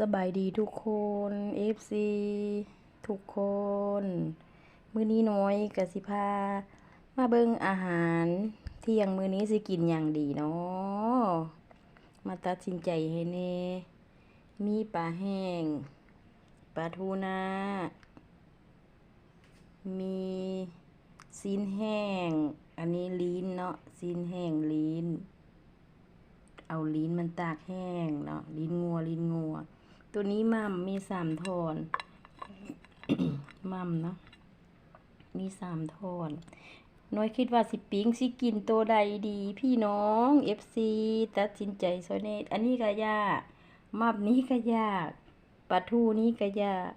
สบายดีทุกคน FC ทุกคน มื้อนี้น้อยกสิพา มาเบิ่งอาหารเที่ยงมื้อนี้สิกินอย่างดีเนาะมาตัดสินใจให้แน่มีปลาแห้งปลาทูน่ามีซีนแห้ง อันนี้ลิ้นเนาะซีนแห้งลิ้นเอาลิ้นมันตากแห้งเนาะลิ้นงัวลิ้นงัว ตัวนี้มัมมีสามทอนมัมเนาะมีสามทอนน้อยคิดว่าสิปิ้งสิกินตัวใดดี พี่น้องเอฟซีตัดสินใจโซเนตอันนี้ก็ยากมัมนี้ก็ยากปลาทูนี้ก็ยาก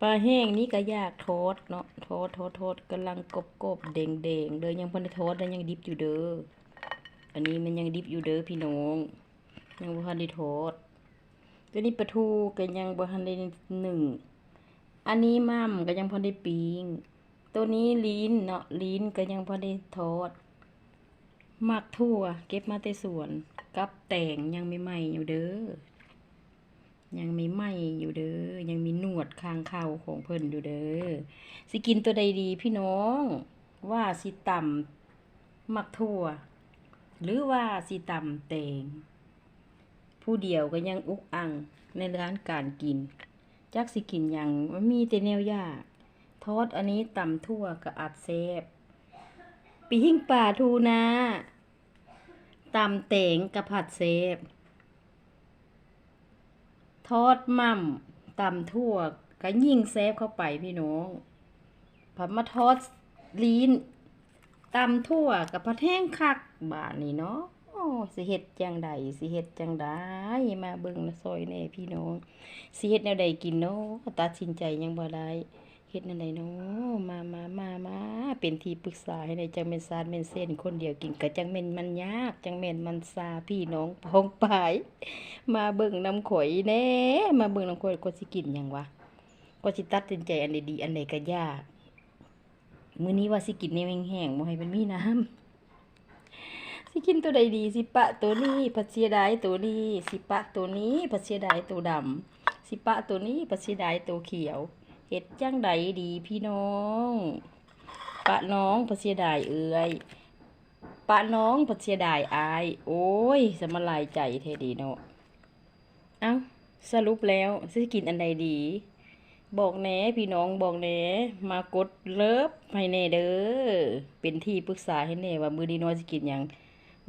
ปลาแห้งนี้ก็ยากทอดเนาะทอดทอดทอดกำลังกบกบๆแดงแดงเด้อยังพิ่นได้ทอดแล้วยังดิบอยู่เด้ออันนี้มันยังดิบอยู่เด้อพี่น้อง ยังบ่ทันได้ทอด ตัวนี้ปลาทูก็ยังบ่ทันได้หนึ่ง อันนี้มั่มก็ยังพอได้ปิงตัวนี้ลิ้นเนาะลิ้นก็ยังพอได้ทอดมักทั่ว เก็บมาแต่สวน กับแต่งยังไม่ไหม้อยู่เด้อ ยังไม่ไหม้อยู่เด้อ ยังมีหนวดคางเข่าของเพิ่นอยู่เด้อ สิกินตัวใดดีพี่น้อง ว่าสิต่ำมักทั่ว หรือว่าสิต่ำแต่ง ผู้เดียวก็ยังอุกอังในร้านการกิน จักสิกินยังมันมีแต่แนวยาก ทอดอันนี้ตำทั่วกับอัดเซฟปิ้งปลาทูนาตำแตงกับผัดเซฟ ทอดมั่มตำทั่วก็ยิ่งเซฟเข้าไปพี่น้องผัดมาทอดลิ้นตำทั่วกับผัดแห้งคักบาทนี่เนาะ สิเฮ็ดจังใดสิเฮ็ดจังไดมาเบิ่งนะซอยแน่พี่น้องสิเฮ็ดแนวใดกินเนาะตัดสินใจยังบ่ได้เฮ็ดแนวใดเนาะมามามามาเป็นที่ปรึกษาให้ได้จังแม่นซาดแม่นเส้นคนเดียวกินก็จังแม่นมันยากจังแม่นมันซาพี่น้องพ้องปายมาเบิ่งน้ำข่อยแน่มาเบิ่งน้ำข่อยก็สิกินหยังวะก็สิตัดสินใจอันใดดีอันใดก็ยากมื้อนี้ว่าสิกินแนแห้งๆบ่ให้มันมีน้ำ สิกินตัวใดดีสิปะตัวนี้ผัดเสียดายตัวนี้สิปะตัวนี้ผัดเสียดายตัวดำสิปะตัวนี้ผัดเสียดายตัวเขียวเฮ็ดจังใดดีพี่น้องปะน้องผัดเสียดายเอ้ยปะน้องผัดเสียดายอาย โอ้ยสมลายใจแท้ดีเนาะเอ้าสรุปแล้วสิกินอันใดดี บอกแหน่พี่น้องบอกแหน่มากดเลิฟให้แน่เด้อเป็นที่ปรึกษาให้แน่ว่ามือนี้น้อยสิกินหยัง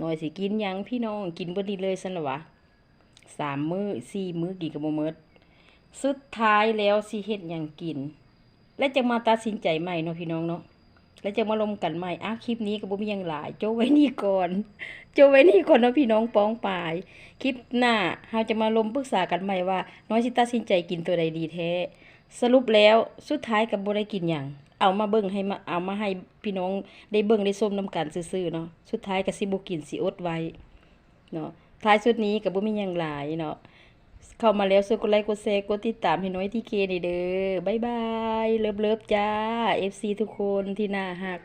น้อยสิกินยังพี่น้องกินบิดนี้เลยซั่นล่ะวะสามมื้อสี่มื้อกินก็บ่หมดสุดท้ายแล้วสิเฮ็ดยังกิน และจะมาตัดสินใจใหม่เนาะพี่น้องเนาะแล้วจะมาลมกันใหม่อะคลิปนี้ก็บ่มียังหลาย โจไว้นี่ก่อน โจไว้นี่ก่อนเนาะพี่น้องป้องปาย คลิปหน้าเราจะมาลมปรึกษากันใหม่ว่า น้อยสิตัดสินใจกินตัวใดดีแท้สรุปแล้วสุดท้ายกับบ่ได้กินยัง เอามาเบิ่งให้มาเอามาให้พี่น้องได้เบิ่งได้ส้มน้ำกันซื่อๆเนาะสุดท้ายกับสิบ่กินสิอดไว้เนาะท้ายสุดนี้กับ่มีหยังหลายเนาะเข้ามาแล้วช่วยกดไลค์กดแชร์กดติดตามให้น้อยที่เคนี่เด้อบ๊ายบายเลิฟๆจ้า FC ทุกคนที่น่าหัก